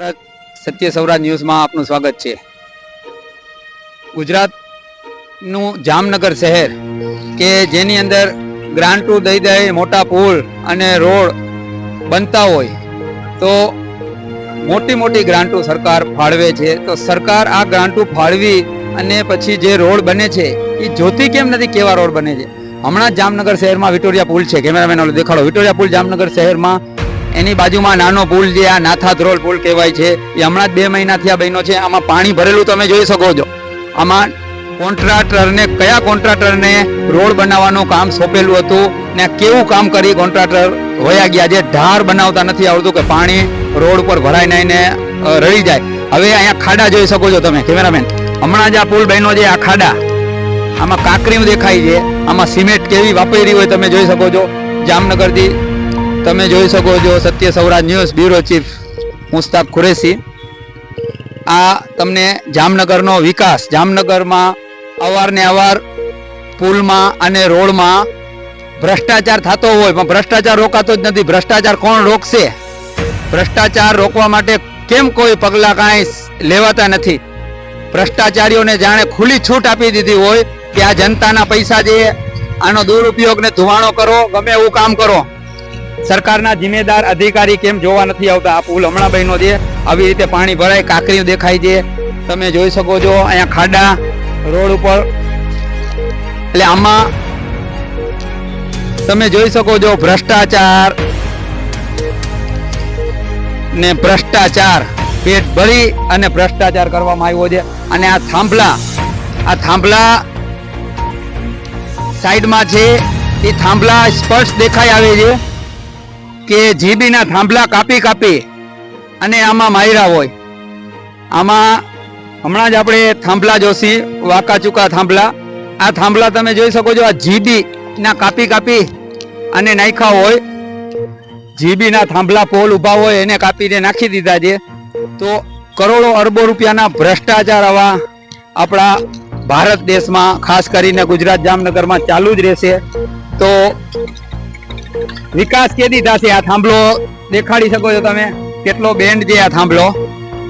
સત્ય સૌરાજ ન્યૂઝમાં આપનું સ્વાગત છે. ગુજરાતનું જામનગર શહેર કે જેની અંદર ગ્રાન્ટો દઈ દઈ મોટા પુલ અને રોડ બનતા હોય તો મોટી મોટી ગ્રાન્ટો સરકાર ફાળવે છે. તો સરકાર આ ગ્રાન્ટો ફાળવી અને પછી જે રોડ બને છે એ જોતી કેમ નથી કેવા રોડ બને છે? હમણાં જામનગર શહેરમાં વિટોરિયા પુલ છે. કેમેરામેન દેખાડો. વિટોરિયા પુલ જામનગર શહેરમાં એની બાજુમાં નાનો પુલ જે આ નાથા ધ્રોલ પુલ કહેવાય છે, એ હમણાં બે મહિનાથી આ બન્યો છે. આમાં પાણી ભરેલું તમે જોઈ શકો છો. આમાં કોન્ટ્રાક્ટરને, કયા કોન્ટ્રાક્ટરને રોડ બનાવવાનું કામ સોંપેલું હતું ને કેવું કામ કરી કોન્ટ્રાક્ટર વયા ગયા જે ઢાર બનાવતા નથી આવડતું કે પાણી રોડ ઉપર ભરાઈ નાઈને રળી જાય. હવે અહીંયા ખાડા જોઈ શકો છો તમે, કેમેરામેન. હમણાં જ આ પુલ બન્યો છે, આ ખાડા. આમાં કાંકરીઓ દેખાય છે. આમાં સિમેન્ટ કેવી વાપરી હોય તમે જોઈ શકો છો. જામનગરથી તમે જોઈ શકો છો Satya Sauraj news bureau chief Mushtaq Qureshi. આ તમને જામનગરનો વિકાસ, જામનગરમાં અવારને અવાર પુલમાં અને રોડમાં ભ્રષ્ટાચાર થતો હોય, પણ ભ્રષ્ટાચાર રોકાતો જ નથી. ભ્રષ્ટાચાર કોણ રોકશે? ભ્રષ્ટાચાર રોકવા માટે કેમ કોઈ પગલાં કાંઈ લેવાતા નથી? ભ્રષ્ટાચારીઓને જાણે ખુલ્લી છૂટ આપી દીધી હોય કે આ જનતાના પૈસા જે આનો દુરુપયોગ ને ધુવાણો કરો, ગમે એવું કામ કરો. સરકારના જિમ્મેદાર અધિકારી કેમ જોવા નથી આવતા? આ પુલ હમણાં બહેનો છે. આવી રીતે પાણી ભરાય, કાંકરીઓ દેખાય છે. તમે જોઈ શકો છો, અહીંયા ખાડા, રોડ ઉપર. એટલે આમાં તમે જોઈ શકો છો, ભ્રષ્ટાચાર ને ભ્રષ્ટાચાર. પેટ ભરી અને ભ્રષ્ટાચાર કરવામાં આવ્યો છે. અને આ થાંભલા આ થાંભલા સાઈડમાં છે. એ થાંભલા સ્પષ્ટ દેખાઈ આવે છે. કે જીબીના થાંભલા કાપી કાપી અને આમાં માયરા હોય. આમાં હમણાં જ આપણે થાંભલા જોશી વાકા ચૂકા થાંભલા. આ થાંભલા તમે જોઈ શકો છો, આ જીબીના કાપી કાપી અને નાખ્યા હોય. જીબીના થાંભલા પોલ ઊભા હોય, એને કાપીને નાખી દીધા છે. તો કરોડો અરબો રૂપિયાના ભ્રષ્ટાચાર આવા આપણા ભારત દેશમાં, ખાસ કરીને ગુજરાત જામનગરમાં ચાલુ જ રહેશે. તો વિકાસ કેદી થશે આ થાંભલો દેખાડી શકો છો તમે? કેટલો બેન્ડ છે આ થાંભલો?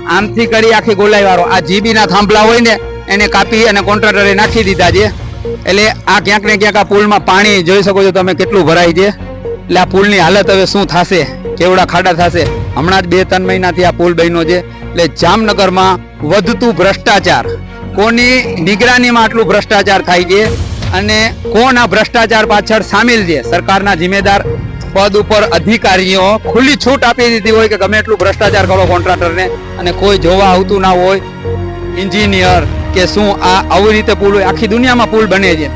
આમથી કરી આખી ગોલાઈ વાળો આ જીબી ના થાંભલા હોય ને, એને કાપી અને કોન્ટ્રાક્ટરે નાખી દીધા છે. એટલે આ ક્યાંક ને ક્યાંક આ પુલમાં પાણી જોઈ શકો છો તમે કેટલું ભરાય છે. એટલે આ પુલની હાલત હવે શું થશે? કેવડા ખાડા થશે? હમણાં જ બે ત્રણ મહિનાથી આ પુલ બન્યો છે. એટલે જામનગરમાં વધતું ભ્રષ્ટાચાર. કોની નિગરાનીમાં આટલું ભ્રષ્ટાચાર થાય છે? અને કોણ આ ભ્રષ્ટાચાર પાછળ સામેલ છે? સરકારના જિમ્મેદાર પદ ઉપર અધિકારીઓ ખુલ્લી છૂટ આપી દીધી હોય કે ગમે એટલું ભ્રષ્ટાચાર કરો કોન્ટ્રાક્ટરને. અને કોઈ જોવા આવતું ના હોય, એન્જિનિયર કે શું આ આવી રીતે પુલ હોય. આખી દુનિયામાં પુલ બને છે.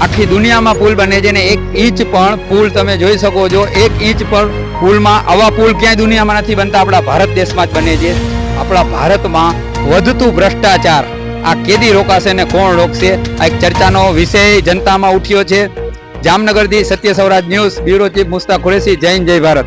આખી દુનિયામાં પુલ બને છે ને એક ઇંચ પણ પુલ તમે જોઈ શકો છો. એક ઇંચ પણ પુલમાં આવા પુલ ક્યાંય દુનિયામાં નથી બનતા. આપણા ભારત દેશમાં જ બને છે. આપણા ભારતમાં વધતું ભ્રષ્ટાચાર આ કેદી રોકાશે ને કોણ રોકશે? આ એક ચર્ચાનો વિષય જનતામાં ઉઠ્યો છે. જામનગરથી Satya Sauraj news, bureau chief Mushtaq Qureshi Jain જય ભારત.